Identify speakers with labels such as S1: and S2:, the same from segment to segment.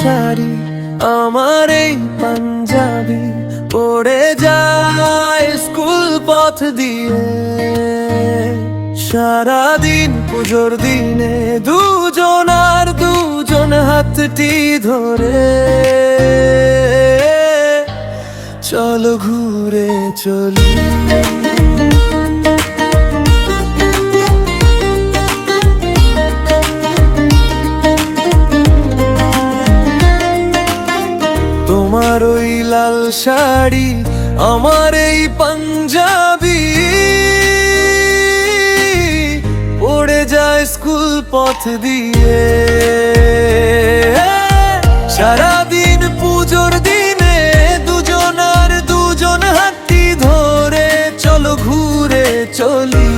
S1: শাড়ি, আমার এই পাঞ্জাবি পড়ে যায় স্কুল পথ দিয়ে। সারাদিন পুজোর দিনে দুজন আর দুজন হাতটি ধরে। চলো ঘুরে চলি। লাল শাড়ি, আমার এই পাঞ্জাবি। পড়ে যায় স্কুল পথ দিয়ে। সারাদিন পুজোর দিনে দুজন আর দুজন হাতি ধরে চলো ঘুরে চলি।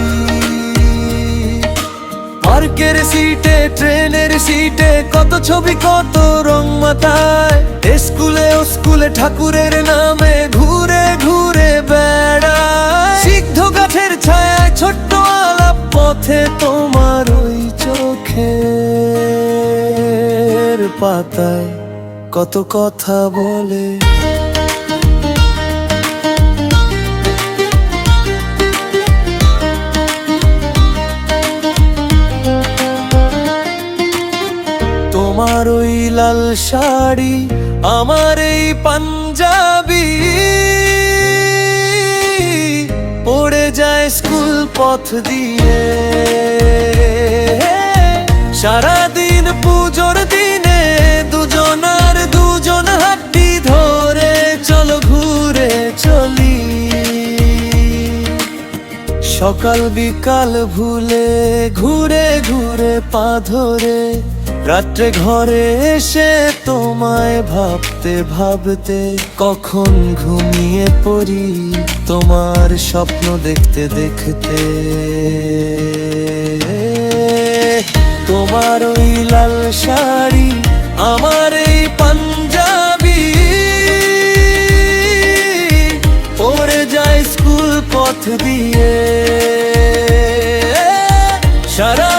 S1: পার্কের সিটে, ট্রেনের সিটে কত ছবি, কত রং মাথায়। স্কুলে স্কুলে ঠাকুরের নামে ঘুরে ঘুরে বেড়ায়। সিদ্ধ গাছের ছায়ায় ছোট্ট আলাপ পথে তোমার ওই চোখের পাতায় কত কথা বলে। তোমার ওই লাল শাড়ি আমার এই পাঞ্জাবি পড়ে যায় স্কুল পথ দিয়ে। সারাদিন পুজোর দিনে দুজনার দুজন হাড্ডি ধরে চলো ঘুরে চলি। সকাল বিকাল ভুলে ঘুরে ঘুরে পা ধরে রাত্রে ঘরে এসে তোমায় ভাবতে ভাবতে কখন ঘুমিয়ে পড়ি? তোমার স্বপ্ন দেখতে দেখতে। তোমার ওই লাল শাড়ি, আমার এই পাঞ্জাবি। পড়ে যায় স্কুল পথ দিয়ে। সারাদিন